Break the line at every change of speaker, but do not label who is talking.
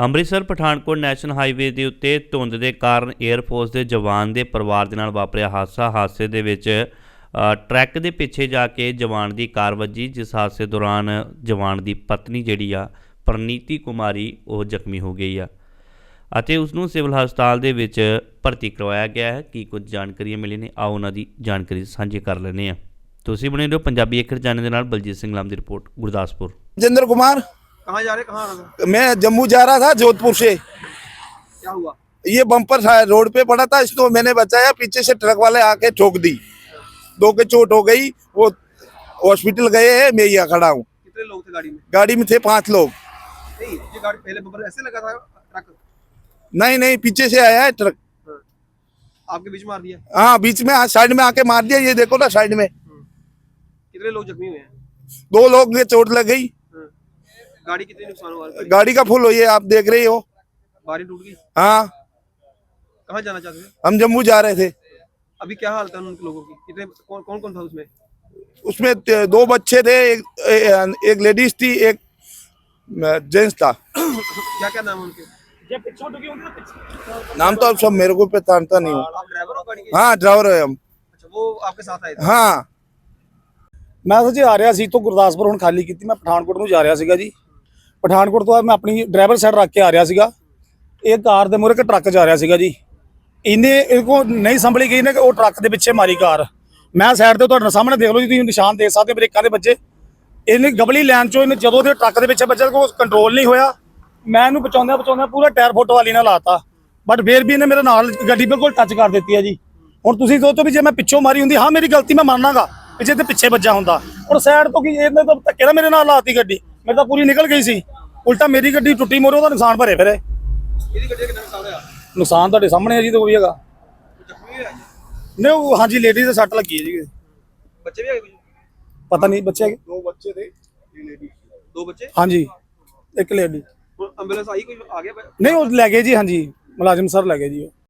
Amritsar, Pathankot national highway ਦੇ ਉੱਤੇ ਧੁੰਦ ਦੇ ਕਾਰਨ 에ਅਰ ਦੇ ਜਵਾਨ ਦੇ ਪਰਿਵਾਰ ਦੇ ਨਾਲ ਵਾਪਰਿਆ ਹਾਦਸਾ। ਹਾਦਸੇ ਦੇ ਵਿੱਚ ਟਰੱਕ ਦੇ ਪਿੱਛੇ ਜਾ ਕੇ ਜਵਾਨ ਦੀ ਕਾਰ ਵੱਜੀ, ਜਿਸ ਹਾਦਸੇ ਦੌਰਾਨ ਜਵਾਨ ਦੀ ਪਤਨੀ ਜਿਹੜੀ ਆ, ਪ੍ਰਨੀਤੀ ਕੁਮਾਰੀ, ਉਹ ਜ਼ਖਮੀ ਹੋ ਗਈ ਆ। ਅਤੇ ਉਸ ਨੂੰ ਸਿਵਲ ਹਸਪਤਾਲ ਦੇ ਵਿੱਚ ਭਰਤੀ ਕਰਵਾਇਆ ਗਿਆ ਹੈ। ਕੀ ਕੁਝ ਜਾਣਕਾਰੀਆਂ ਮਿਲੀ ਨੇ, ਆਓ ਉਹਨਾਂ ਦੀ ਜਾਣਕਾਰੀ ਸਾਂਝੀ ਕਰ ਲੈਨੇ ਆ ਤੁਸੀਂ ਬਣੇ ਰਹੋ ਪੰਜਾਬੀ ਏਕੜ ਚੈਨਲ ਦੇ ਨਾਲ, ਬਲਜੀਤ ਸਿੰਘ ਲਾਮ ਦੀ ਰਿਪੋਰਟ, ਗੁਰਦਾਸਪੁਰ।
ਜਿੰਦਰ ਕੁਮਾਰ।
कहाँ जा रहे कहाँ
मैं जम्मू जा रहा था जोधपुर से।
क्या हुआ?
ये बम्पर था रोड पे पड़ा था इसको मैंने बचाया पीछे से ट्रक वाले आके ठोक दी। दो के चोट हो गई वो हॉस्पिटल गए हैं मैं यहाँ खड़ा हूँ।
कितने लोग थे गाड़ी में?
गाड़ी में थे पाँच लोग।
नहीं ये गाड़ी पहले बम्पर ऐसे लगा था ट्रक?
नहीं नहीं पीछे से आया है ट्रक।
हाँ। आपके बीच मार दिया?
हाँ बीच में साइड में आके मार दिया ये देखो ना साइड में।
कितने लोग जख्मी हुए हैं?
दो लोग के चोट लग गई।
हाँ। गाड़ी कितनी नुकसान हुआ
गाड़ी का फुल हुई है आप देख रही हो
बारी टूट गई
हाँ
कहाँ जाना चाहते थे
हम जम्मू जा रहे थे
अभी क्या हालत है उन लोगों की कितने कौन कौन कौन था उसमें
उसमें त- दो बच्चे थे एक ए- एक लेडीज थी एक जेंट्स था
क्या क्या नाम है उनके
नाम तो अब सब मेरे को पहचानता नहीं हूँ
आप ड्राइवर हो गाड़ी के
हाँ ड्राइवर है हम
अच्छा वो आपके साथ आए थे
हाँ
ਮੈਂ ਤਾਂ ਜੀ ਆ ਰਿਹਾ ਸੀ ਤੋਂ ਗੁਰਦਾਸਪੁਰ ਹੁਣ ਖਾਲੀ ਕੀਤੀ ਮੈਂ ਪਠਾਨਕੋਟ ਨੂੰ ਜਾ ਰਿਹਾ ਸੀਗਾ ਜੀ ਪਠਾਨਕੋਟ ਤੋਂ ਮੈਂ ਆਪਣੀ ਡਰਾਈਵਰ ਸਾਈਡ ਰੱਖ ਕੇ ਆ ਰਿਹਾ ਸੀਗਾ। ਇਹ ਕਾਰ ਦੇ ਮੂਹਰੇ ਇੱਕ ਟਰੱਕ ਜਾ ਰਿਹਾ ਸੀਗਾ ਜੀ। ਇਹਨੇ ਇਹ ਕੋ ਨਹੀਂ ਸੰਭਲੀ ਗਈ ਨੇ ਕਿ ਉਹ ਟਰੱਕ ਦੇ ਪਿੱਛੇ ਮਾਰੀ ਕਾਰ। ਮੈਂ ਸਾਈਡ ਤੇ ਤੁਹਾਡੇ ਸਾਹਮਣੇ ਦੇਖ ਲਓ ਜੀ, ਤੁਸੀਂ ਨਿਸ਼ਾਨ ਦੇਖ ਸਕਦੇ ਹੋ ਬ੍ਰੇਕਾਂ ਦੇ ਵੱਜੇ। ਇਹਨੇ ਗਬਲੀ ਲੈਣ ਚੋਂ ਇਹਨੇ ਜਦੋਂ ਦੇ ਟਰੱਕ ਦੇ ਪਿੱਛੇ ਵੱਜਾ ਕੋ ਕੰਟਰੋਲ ਨਹੀਂ ਹੋਇਆ। ਮੈਂ ਇਹਨੂੰ ਬਚਾਉਂਦਾ ਬਚਾਉਂਦਾ ਪੂਰਾ ਟਾਇਰ ਫੋਟੋ ਵਾਲੀ ਨਾਲ ਲਾਤਾ। ਬਟ ਫੇਰ ਵੀ ਇਹਨੇ ਮੇਰੇ ਨਾਲ ਗੱਡੀ ਬਿਲਕੁਲ ਟੱਚ ਕਰ ਦਿੱਤੀ ਹੈ ਜੀ। ਹੁਣ ਤੁਸੀਂ ਸੋਚੋ ਵੀ ਜੇ ਮੈਂ ਪਿੱਛੋਂ ਮਾਰੀ ਹੁੰਦੀ, ਹਾਂ, ਮੇਰੀ ਗਲਤੀ ਮੈਂ ਮੰਨਾਂਗਾ ਵੀ ਜੇ ਤੇ ਪਿੱਛੇ ਵੱਜਾ ਹੁੰਦਾ। ਔਰ ਸਾਈਡ ਤੋਂ ਕੀ ਇਹਨੇ ਤਾਂ ਧੱਕੇ ਮੇਰੇ ਨਾਲ ਲਾਤੀ ਗੱਡੀ। ਮੇਰੇ ਤਾਂ ਪੂਰੀ ਨਿਕਲ ਗਈ ਸੀ। ਉਲਟਾ ਮੇਰੀ ਗੱਡੀ ਟੁੱਟੀ ਮੋਰੇ ਉਹਦਾ ਨੁਕਸਾਨ ਭਰੇ ਫਿਰੇ।
ਇਹਦੀ ਗੱਡੀ ਕਿੰਨਾ ਨੁਕਸਾਨ ਹੋਇਆ?
ਨੁਕਸਾਨ ਤੁਹਾਡੇ ਸਾਹਮਣੇ ਹੈ ਜੀ ਤੇ ਕੋਈ ਹੈਗਾ ਨਹੀਂ ਹਾਂਜੀ ਲੇਡੀ ਦੇ ਸੱਟ ਲੱਗੀ ਹੈ ਜੀ।
ਬੱਚੇ ਵੀ ਹੈਗੇ
ਪਤਾ ਨਹੀਂ ਬੱਚੇ ਹੈਗੇ?
ਦੋ ਬੱਚੇ ਦੇ
ਲੇਡੀ ਦੋ ਬੱਚੇ?
ਹਾਂਜੀ ਇੱਕ ਲੇਡੀ
ਐਂਬੂਲੈਂਸ ਆਈ ਕੋਈ? ਆ ਗਿਆ?
ਨਹੀਂ ਉਹ ਲੈ ਗਏ ਜੀ ਹਾਂਜੀ। ਮੁਲਾਜ਼ਮ ਸਰ ਲੈ ਗਏ ਜੀ। ਉਹ